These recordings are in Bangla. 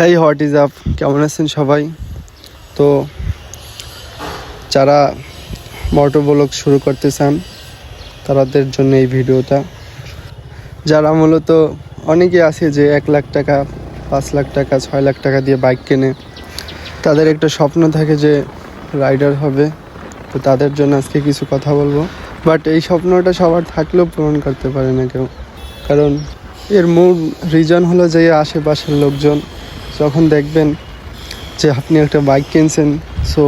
হ্যাঁ হোয়াট ইজ আপ কেমন আছেন সবাই? তো যারা মোটর ব্লগ শুরু করতে চান তাদের জন্য এই ভিডিওটা। যারা মূলত অনেকে আছে যে এক লাখ টাকা, পাঁচ লাখ টাকা, ছয় লাখ টাকা দিয়ে বাইক কেনে, তাদের একটা স্বপ্ন থাকে যে রাইডার হবে। তো তাদের জন্য আজকে কিছু কথা বলব। বাট এই স্বপ্নটা সবার থাকলেও পূরণ করতে পারে না কেউ। কারণ এর মূল রিজন হলো যে আশেপাশের লোকজন যখন দেখবেন যে আপনি একটা বাইক কিনছেন সো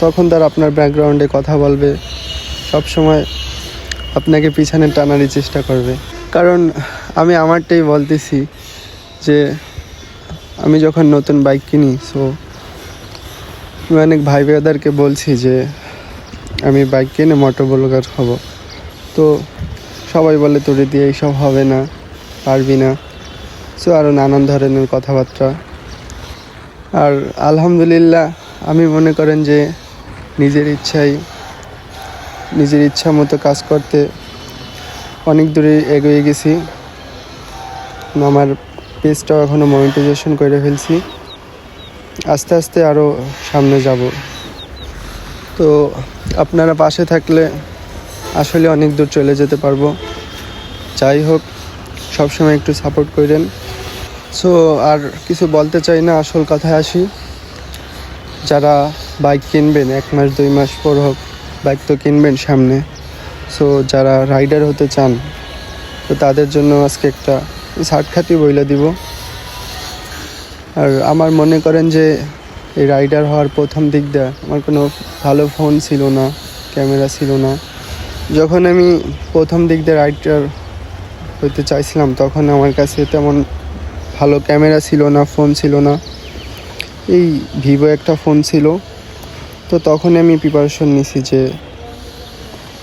তখন তার আপনার ব্যাকগ্রাউন্ডে কথা বলবে। সব সময় আপনাকে পিছনে টানারই চেষ্টা করবে। কারণ আমি আমারটাই বলতেছি যে আমি যখন নতুন বাইক কিনি সো আমি অনেক ভাই ভাইদেরকে বলছি যে আমি বাইক কিনে মোটর ব্লগার হব। তো সবাই বলে, তোরে দিয়ে এইসব হবে না, পারবি না। সো আরও নানান ধরনের কথাবার্তা। আর আলহামদুলিল্লাহ, আমি মনে করেন যে নিজের ইচ্ছাই, নিজের ইচ্ছা মতো কাজ করতে অনেক দূরে এগিয়ে গেছি। আমার পেজটাও এখনও মনিটাইজেশন করে ফেলছি। আস্তে আস্তে আরও সামনে যাব। তো আপনারা পাশে থাকলে আসলে অনেক দূর চলে যেতে পারব। যাই হোক, সবসময় একটু সাপোর্ট করেন। সো আর কিছু বলতে চাই না, আসল কথায় আসি। যারা বাইক কিনবেন, এক মাস, দুই মাস পর হোক বাইক তো কিনবেন সামনে। সো যারা রাইডার হতে চান, তো তাদের জন্য আজকে একটা সাক্ষাৎই বইলে দিব। আর আমার মনে করেন যে, এই রাইডার হওয়ার প্রথম দিক দিয়ে আমার কোনো ভালো ফোন ছিল না ক্যামেরা ছিল না। যখন আমি প্রথম দিক দিয়ে রাইডার হতে চাইছিলাম, তখন আমার কাছে তেমন ভালো ক্যামেরা ছিল না ফোন ছিল না। এই ভিভো একটা ফোন ছিল। তো তখন আমি প্রিপারেশন নিছি যে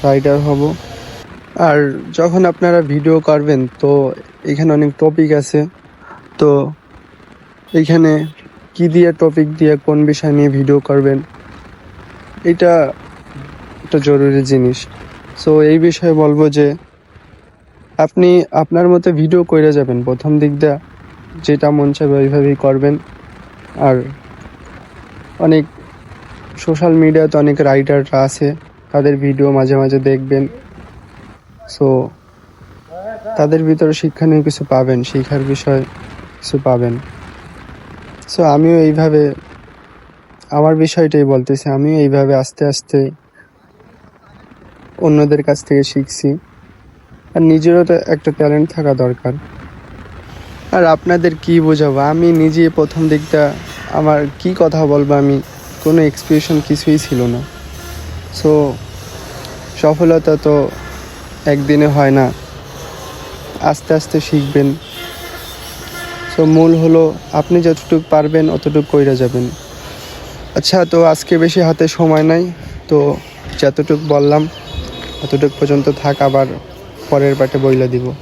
রাইডার হব। আর যখন আপনারা ভিডিও করবেন, তো এখানে অনেক টপিক আছে। তো এইখানে কি দিয়ে টপিক দিয়ে কোন বিষয় নিয়ে ভিডিও করবেন, এটা একটা জরুরি জিনিস। সো এই বিষয়ে বলব যে আপনি আপনার মতো ভিডিও করে যাবেন। প্রথম দিক দিয়ে যেটা মন চাবে ওইভাবেই করবেন। আর অনেক সোশ্যাল মিডিয়াতে অনেক রাইটাররা আছে, তাদের ভিডিও মাঝে মাঝে দেখবেন। সো তাদের ভিতরে শিক্ষা শিক্ষণীয় কিছু পাবেন শিখার বিষয় কিছু পাবেন। সো আমিও এইভাবে, আমার বিষয়টাই বলতেছি, আমিও এইভাবে আস্তে আস্তে অন্যদের কাছ থেকে শিখছি। আর নিজেরও তো একটা ট্যালেন্ট থাকা দরকার। আর আপনাদের কি বোঝাবো? আমি নিজে প্রথম দিকটা আমার কি কথা বলব আমি কোনো এক্সপ্রেশন কিছুই ছিল না। সো সফলতা তো একদিনে হয় না। আস্তে আস্তে শিখবেন। সো মূল হলো আপনি যতটুকু পারবেন অতটুকু কইরা যাবেন। আচ্ছা তো আজকে বেশি হাতে সময় নাই। তো যতটুকু বললাম, অতটুকু পর্যন্ত থাক, আবার পরের পাটে বইলা দিব।